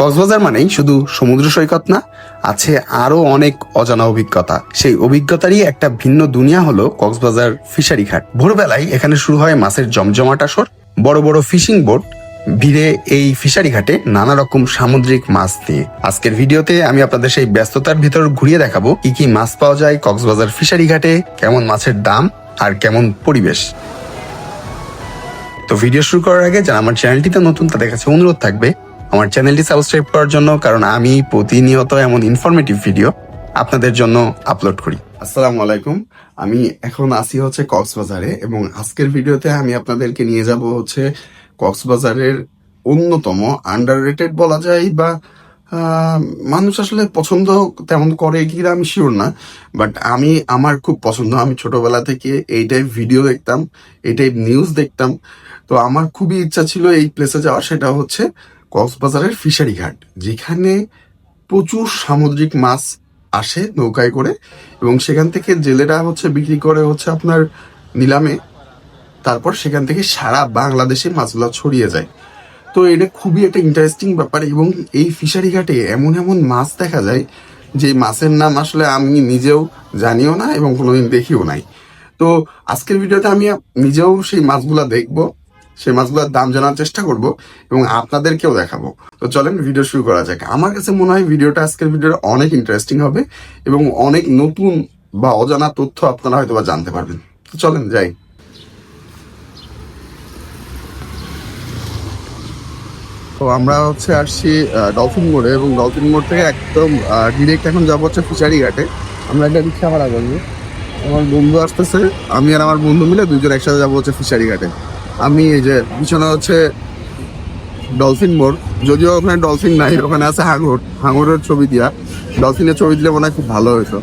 কক্সবাজার মানেই শুধু সমুদ্র সৈকত না, আছে আরও অনেক অজানা অভিজ্ঞতা। সেই অভিজ্ঞতারই একটা ভিন্ন দুনিয়া হলো কক্সবাজার ফিশারি ঘাট। ভোরবেলায় এখানে শুরু হয় মাছের জমজমাট আসর, বড় বড় ফিশিং বোট ভিড়ে এই ফিশারি ঘাটে নানা রকম সামুদ্রিক মাছ নিয়ে। আজকের ভিডিওতে আমি আপনাদের সেই ব্যস্ততার ভিতর ঘুরিয়ে দেখাবো কি কি মাছ পাওয়া যায় কক্সবাজার ফিশারি ঘাটে, কেমন মাছের দাম আর কেমন পরিবেশ। তো ভিডিও শুরু করার আগে যারা আমার চ্যানেলটিতে নতুন তাদের কাছে অনুরোধ থাকবে আমার চ্যানেলটি সাবস্ক্রাইব করার জন্য, কারণ আমি প্রতিনিয়ত এমন ইনফরমেটিভ ভিডিও আপনাদের জন্য আপলোড করি। আসসালামু আলাইকুম। আমি এখন আসি হচ্ছে কক্সবাজারে এবং আজকের ভিডিওতে আমি আপনাদেরকে নিয়ে যাব হচ্ছে কক্সবাজারের অন্যতম আন্ডার রেটেড বলা যায় বা মানুষ আসলে পছন্দ তেমন করে কিনা আমি শিওর না বাট আমি, আমার খুব পছন্দ। আমি ছোটবেলা থেকে এই টাইপ ভিডিও দেখতাম, এই টাইপ নিউজ দেখতাম। তো আমার খুবই ইচ্ছা ছিল এই প্লেসে যাওয়ার, সেটা হচ্ছে কক্সবাজারের ফিশারি ঘাট, যেখানে প্রচুর সামুদ্রিক মাছ আসে নৌকায় করে এবং সেখান থেকে জেলেরা হচ্ছে বিক্রি করে হচ্ছে আপনার নিলামে। তারপর সেখান থেকে সারা বাংলাদেশে মাছগুলো ছড়িয়ে যায়। তো এটা খুবই একটা ইন্টারেস্টিং ব্যাপার এবং এই ফিশারি ঘাটে এমন এমন মাছ দেখা যায় যে মাছের নাম আসলে আমি নিজেও জানিও না এবং কোনোদিন দেখিও নাই। তো আজকের ভিডিওতে আমি নিজেও সেই মাছগুলা দেখব। সেই মাছগুলোর দাম জানার চেষ্টা করব এবং আপনাদেরকেও দেখাবো। তো চলেন ভিডিও শুরু করা যাক। আমার কাছে মনে হয় ভিডিওটা, আজকের ভিডিওটা অনেক ইন্টারেস্টিং হবে এবং অনেক নতুন বা অজানা তথ্য আপনারা হয়তো বা জানতে পারবেন। তো চলেন, যাই। তো আমরা হচ্ছে আসছি ডলফিন মোড়ে এবং ডলফিন মোড় থেকে একদম ডিরেক্ট এখন যাব হচ্ছে ফিশারি ঘাটে আমরা একটা রিক্সা ভাড়া করব। আমার বন্ধু আসতেছে, আমি আর আমার বন্ধু মিলে দুজন একসাথে যাব হচ্ছে ফিশারি ঘাটে আমি এই যে পিছনে হচ্ছে ডলফিন মোড়, যদিও ওখানে ডলফিন নাই, ওখানে আছে হাঙর। হাঙরের ছবি দিয়া। ডলফিনের ছবি দিলে মনে হয় খুব ভালো হতো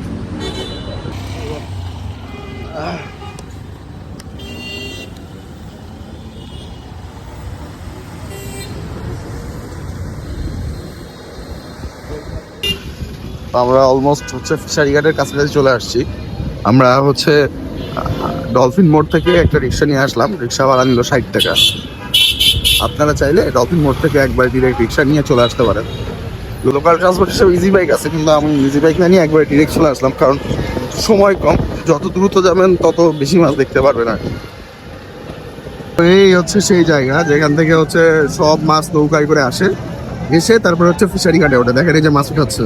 আমরা অলমোস্ট হচ্ছে ফিশারি ঘাটের কাছাকাছি চলে আসছি। আমরা হচ্ছে ডলফিন মোড় থেকে একটা রিক্সা নিয়ে আসলাম। রিক্সা ভাড়া নিল ষাট টাকা। আপনারা চাইলে ডলফিন মোড় থেকে একবার ডিরেক্ট রিক্সা নিয়ে চলে আসতে পারেন। লোকাল ট্রান্সপোর্ট হিসেবে ইজি বাইক আছে কিন্তু আমি ইজি বাইক না নিয়ে একবার ডিরেক্ট চলে আসলাম কারণ সময় কম। যত দ্রুত যাবেন তত বেশি মাছ দেখতে পারবেন আর এই হচ্ছে সেই জায়গা যেখান থেকে হচ্ছে সব মাছ নৌকায় করে আসে। এসে তারপরে হচ্ছে ফিশারি ঘাটে ওটা দেখেন এই যে মাছ উঠাচ্ছে।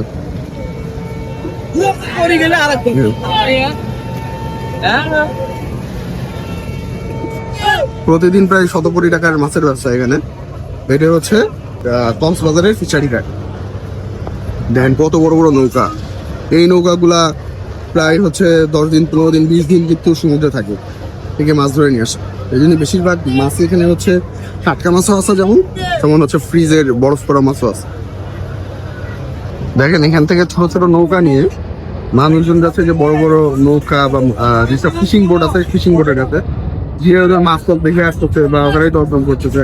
প্রতিদিন প্রায় শত কোটি টাকার মাছের ব্যবসা এখানে। এটা হচ্ছে কক্সবাজারের ফিশারি ঘাট। দেন কত বড় বড় নৌকা। এই নৌকাগুলা প্রায় হচ্ছে দশ দিন, পনেরো দিন, বিশ দিন কিন্তু সমুদ্রে থাকে। থেকে মাছ ধরে নিয়ে আসে। এই জন্য বেশিরভাগ মাছ এখানে হচ্ছে টাটকা মাছও আছে যেমন, তেমন হচ্ছে ফ্রিজের বরফ করা মাছও আছে। দেখেন এখান থেকে ছোট ছোট নৌকা নিয়ে মানুষজন যাচ্ছে যে বড় বড় নৌকা বা যেসব ফিশিং বোট আছে ফিশিং বোটের কাছে যে মাছ টাছ দেখে আসতেছে বা ওখানেই দর্শন করতেছে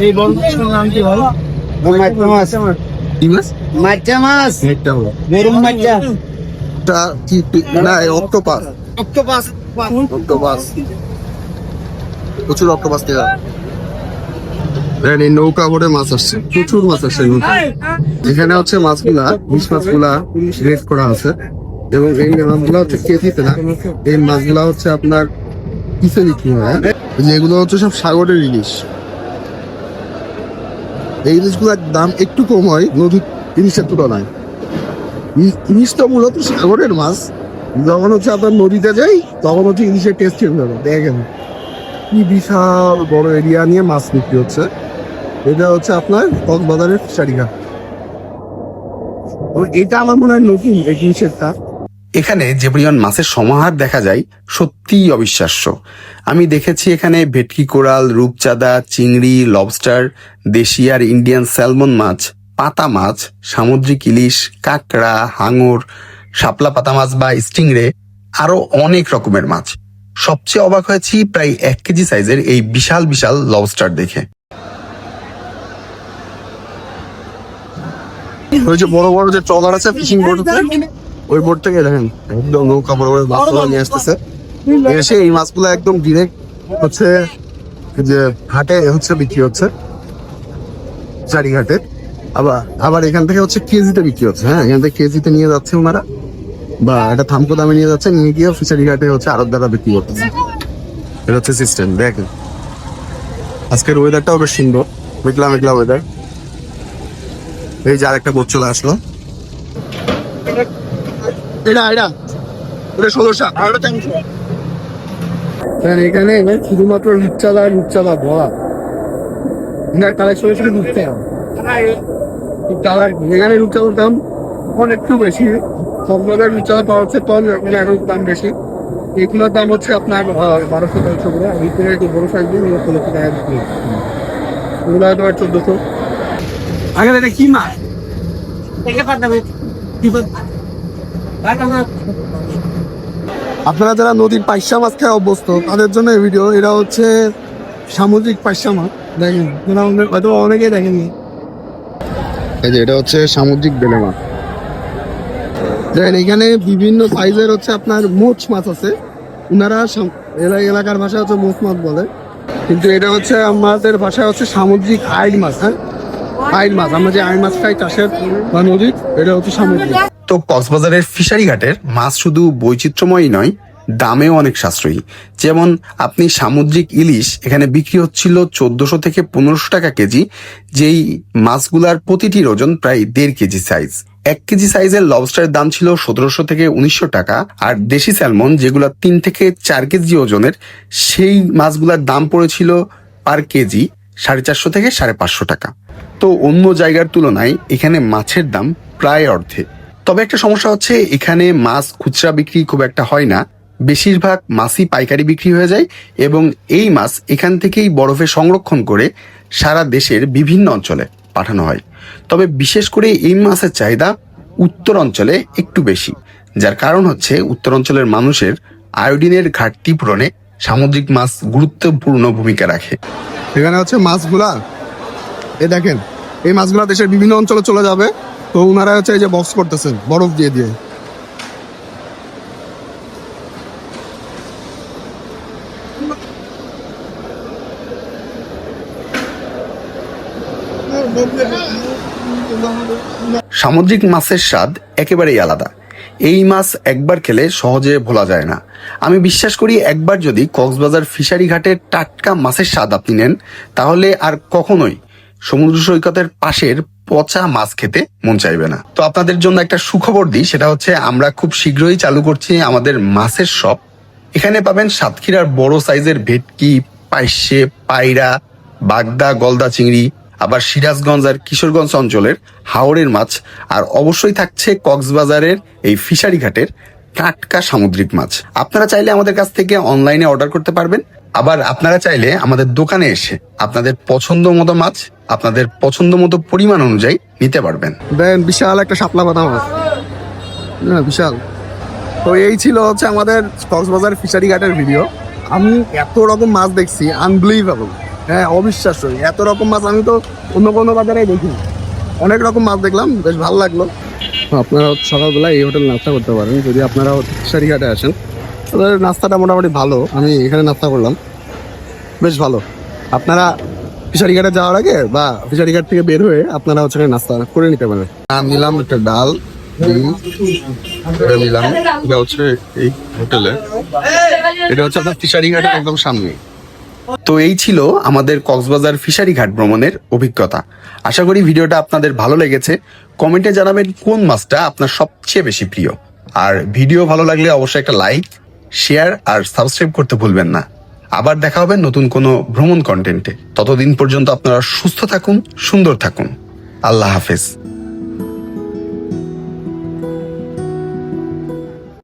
এই নাম কি বলো না অক্টোপাস অক্টোপাস অক্টোপাস প্রচুর অক্টোপাস দেওয়া দেখেন এই নৌকা ভরে মাছ আসছে। প্রচুর মাছ আসছে নৌকায়। এখানে হচ্ছে মাছগুলা বিশ মাছগুলা রেড করা আছে। এবং এই মাছগুলা হচ্ছে কেজিতে না। এই মাছগুলা হচ্ছে আপনার কিসে বিক্রি হয় হ্যাঁ? যেগুলো হচ্ছে সব সাগরের ইলিশ। এই ইলিশগুলোর দাম একটু কম হয় নদীর ইলিশের তুলনায়। ইলিশটা মূলত সাগরের মাছ। যখন হচ্ছে আপনার নদীতে যাই তখন হচ্ছে ইলিশের টেস্ট চেঞ্জ হবে। দেখেন কি বিশাল বড় এরিয়া নিয়ে মাছ বিক্রি হচ্ছে। এটা হচ্ছে আপনার কক্সবাজারের ফিশারি ঘাট ও, এটা আমার মনে হয় নতুন এই জিনিসেরটা। এখানে যে পরিমাণ মাছের সমাহার দেখা যায় সত্যিই অবিশ্বাস্য। আমি দেখেছি এখানে ভেটকি কোরাল রূপচাঁদা চিংড়ি লবস্টার দেশি আর ইন্ডিয়ান স্যালমন মাছ পাতা মাছ সামুদ্রিক ইলিশ কাঁকড়া হাঙর শাপলা পাতা মাছ বা স্টিংরে আরও অনেক রকমের মাছ। সবচেয়ে অবাক হয়েছি প্রায় এক কেজি সাইজের এই বিশাল বিশাল লবস্টার দেখে। ওই যে বড় বড় যে ট্রলার আছে ফিশিং বোট ওই বোট থেকে দেখেন একদম নৌকা বড় বড় মাছগুলো নিয়ে আসতেছে। এসে এই মাছগুলো একদম ডিরেক্ট হচ্ছে যে হাটে হচ্ছে বিক্রি হচ্ছে চারি ঘাটে আবার আবার এখান থেকে হচ্ছে কেজিতে বিক্রি হচ্ছে। হ্যাঁ এখান থেকে কেজিতে নিয়ে যাচ্ছে ওনারা। বা এটা থামকো দামে নিয়ে যাচ্ছে নিয়ে গিয়ে ফিশারি ঘাটে হচ্ছে আরও দ্বারা বিক্রি করতেছে। এটা হচ্ছে সিস্টেম দেখেন। আজকের ওয়েদারটাও বেশ সুন্দর মেঘলা মেঘলা ওয়েদার এই যে আরেকটা বোট চলে আসলো। এটা এটা। এটা ষোলোশো। আর ওটা তিনশো এখানে শুধুমাত্র রূপচাঁদা আর রূপচাঁদা ভরা কালেকশনে শুধু রূপচাঁদা রূপচাঁদা এখানে রূপচাঁদার দাম অনেক একটু বেশি। সব জায়গায় রূপচাঁদা পাওয়া যাচ্ছে কম এখন এখন দাম বেশি। এগুলোর দাম হচ্ছে আপনার বারোশো তেরোশো করে। ভিতরে একটু বড় সাইজ দিয়ে ষোলোশো টাকা বিক্রি হচ্ছে। এগুলো হয়তো চোদ্দশো। আগে এটা কি মাছ? আপনারা যারা নদীর পাইসা মাছ খায় অভ্যস্ত তাদের জন্য এই ভিডিও এটা হচ্ছে সামুদ্রিক পাইসা মাছ। দেখেন হয়তো অনেকেই দেখেনি এই যে এটা হচ্ছে সামুদ্রিক বেলে মাছ। দেখেন এখানে বিভিন্ন সাইজের হচ্ছে আপনার মোচ মাছ আছে। ওনারা সাম- এলাকার ভাষা হচ্ছে মোচ মাছ বলে। কিন্তু এটা হচ্ছে আমাদের ভাষায় হচ্ছে সামুদ্রিক আইড মাছ হ্যাঁ? আইড মাছ, আমরা যে আইড মাছ খাই, চাষের বা নদীর, এটা হচ্ছে সামুদ্রিক তো কক্সবাজারের ফিশারি ঘাটের মাছ শুধু বৈচিত্র্যময়ই নয়, দামেও অনেক সাশ্রয়ী। যেমন আপনি সামুদ্রিক ইলিশ এখানে বিক্রি হচ্ছিল চোদ্দশো থেকে পনেরোশো টাকা কেজি, যেই মাছগুলার প্রতিটির ওজন প্রায় দেড় কেজি সাইজ এক কেজি সাইজের লবস্টারের দাম ছিল সতেরোশো থেকে উনিশশো টাকা, আর দেশি স্যালমন যেগুলা তিন থেকে চার কেজি ওজনের, সেই মাছগুলার দাম পড়েছিল পার কেজি সাড়ে চারশো থেকে সাড়ে পাঁচশো টাকা। তো অন্য জায়গার তুলনায় এখানে মাছের দাম প্রায় অর্ধে তবে একটা সমস্যা হচ্ছে, এখানে মাছ খুচরা বিক্রি খুব একটা হয় না। বেশিরভাগ মাছই পাইকারি বিক্রি হয়ে যায় এবং এই মাছ এখান থেকেই বরফে সংরক্ষণ করে সারা দেশের বিভিন্ন অঞ্চলে পাঠানো হয়। তবে বিশেষ করে এই মাছের চাহিদা উত্তর অঞ্চলে একটু বেশি, যার কারণ হচ্ছে উত্তর অঞ্চলের মানুষের আয়োডিনের ঘাটতি পূরণে সামুদ্রিক মাছ গুরুত্বপূর্ণ ভূমিকা রাখে। এখানে হচ্ছে মাছগুলা এই দেখেন, এই মাছগুলা দেশের বিভিন্ন অঞ্চলে চলে যাবে। তো ওনারা হচ্ছে এই যে বক্স করতেছেন, বরফ দিয়ে দিয়ে। সামুদ্রিক মাছের স্বাদ একেবারেই আলাদা। এই মাছ একবার খেলে সহজে ভোলা যায় না। আমি বিশ্বাস করি একবার যদি কক্সবাজার ফিশারি ঘাটে টাটকা মাছের স্বাদ আপনি নেন, তাহলে আর কখনোই সমুদ্র সৈকতের পাশের পচা মাছ খেতে মন চাইবে না। তো আপনাদের জন্য একটা সুখবর দিই, সেটা হচ্ছে আমরা খুব শীঘ্রই চালু করছি আমাদের মাছের শপ এখানে পাবেন সাতক্ষীরার বড় সাইজের ভেটকি, পাইসে, পায়রা, বাগদা, গলদা চিংড়ি, আবার সিরাজগঞ্জ আর কিশোরগঞ্জ অঞ্চলের হাওড়ের মাছ, আর অবশ্যই থাকছে কক্সবাজারের এই ফিশারি ঘাটের টাটকা সামুদ্রিক মাছ। আপনারা চাইলে আমাদের কাছ থেকে অনলাইনে অর্ডার করতে পারবেন। আবার আপনারা চাইলে আমাদের দোকানে এসে আপনাদের পছন্দ মতো মাছ আপনাদের পছন্দ মতো পরিমাণ অনুযায়ী নিতে পারবেন। দেন, বিশাল একটা শাপলা বাদাম হ্যাঁ বিশাল। তো এই ছিল হচ্ছে আমাদের কক্সবাজার ফিশারি ঘাটের ভিডিও। আমি এত রকম মাছ দেখছি আনবিলিভেবল হ্যাঁ অবিশ্বাস্য এত রকম মাছ আমি তো অন্য কোনো বাজারে দেখি অনেক রকম মাছ দেখলাম, বেশ ভালো লাগল। আপনারা সকালবেলা এই হোটেল নাস্তা করতে পারেন। যদি আপনারা ফিশারি ঘাটে আসেন তাদের নাস্তাটা মোটামুটি ভালো। আমি এখানে নাস্তা করলাম। বেশ ভালো। আপনারা ফিশারি ঘাটে যাওয়ার আগে বা ফিশারি ঘাট থেকে বের হয়ে আপনারা হচ্ছে নাস্তা করে নিতে পারেন নিলাম একটা ডাল নিলাম। এটা হচ্ছে এই হোটেলে। এটা হচ্ছে আপনার ফিশারি ঘাটের একদম সামনে। তো এই ছিল আমাদের কক্সবাজার ফিশারি ঘাট ভ্রমণের অভিজ্ঞতা। আশা করি ভিডিওটা আপনাদের ভালো লেগেছে। কমেন্টে জানাবেন কোন মাছটা আপনার সবচেয়ে বেশি প্রিয়। আর ভিডিও ভালো লাগলে অবশ্যই একটা লাইক, শেয়ার আর সাবস্ক্রাইব করতে ভুলবেন না। আবার দেখা হবে নতুন কোনো ভ্রমণ কন্টেন্টে ততদিন পর্যন্ত আপনারা সুস্থ থাকুন, সুন্দর থাকুন। আল্লাহ হাফেজ।